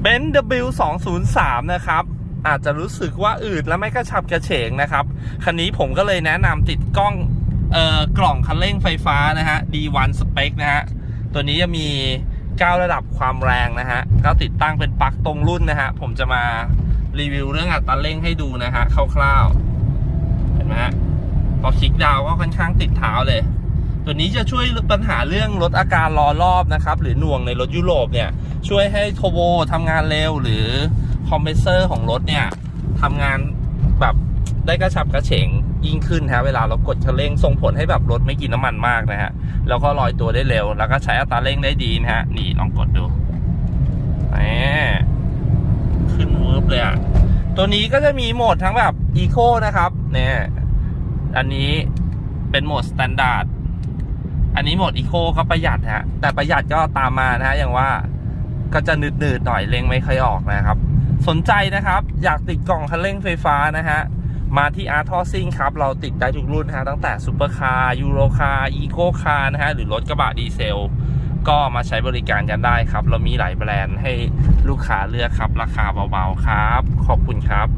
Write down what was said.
เบนซ์ W203 นะครับ อาจจะรู้สึกว่าอืดและไม่กระฉับกระเฉงนะครับ คันนี้ผมก็เลยแนะนำติดกล้องเอ่อกล่องคันเร่งไฟฟ้านะฮะ D1 Spec นะฮะ ตัวนี้จะมี 9 ระดับความแรงนะฮะ ก็ติดตั้งเป็นปลั๊กตรงรุ่นนะฮะ ผมจะมารีวิวเรื่องอัตราเร่งให้ดูนะฮะคร่าวๆ เห็นไหมฮะพอคลิกดาวก็ค่อนข้างติดเท้าเลย ตัวนี้จะช่วยปัญหาเรื่องลดอาการรอรอบนะครับ หรือหน่วงในรถยุโรปเนี่ย ช่วยให้โทโบทำงานเร็วหรือคอมเพรสเซอร์ของรถเนี่ยทำงานแบบได้กระชับกระเฉงยิ่งขึ้นฮะเวลาเรากดคันเร่งส่งผลให้แบบรถไม่กินน้ำมันมากนะฮะแล้วก็ลอยตัวได้เร็ว แล้วก็ใช้อัตราเร่งได้ดีนะฮะนี่ลองกดดูแหมขึ้นเวิร์บเลยอะตัวนี้ก็จะมีโหมดทั้งแบบอีโคนะครับเนี่ยอันนี้เป็นโหมดสแตนดาร์ด อันนี้โหมดอีโคก็ประหยัดฮะ แต่ประหยัดก็ตามมานะฮะ อย่างว่าก็จะหนืดๆหน่อยเร่งไม่ค่อยออกนะครับ สนใจนะครับ อยากติดกล่องคันเร่งไฟฟ้านะฮะ มาที่อาร์ทอซิงครับ เราติดได้ทุกรุ่นนะฮะ ตั้งแต่ซูเปอร์คาร์ยูโรคาร์อีโคคาร์นะฮะ หรือรถกระบะดีเซล ก็มาใช้บริการกันได้ครับ เรามีหลายแบรนด์ให้ลูกค้าเลือกครับ ราคาเบาๆครับ ขอบคุณครับ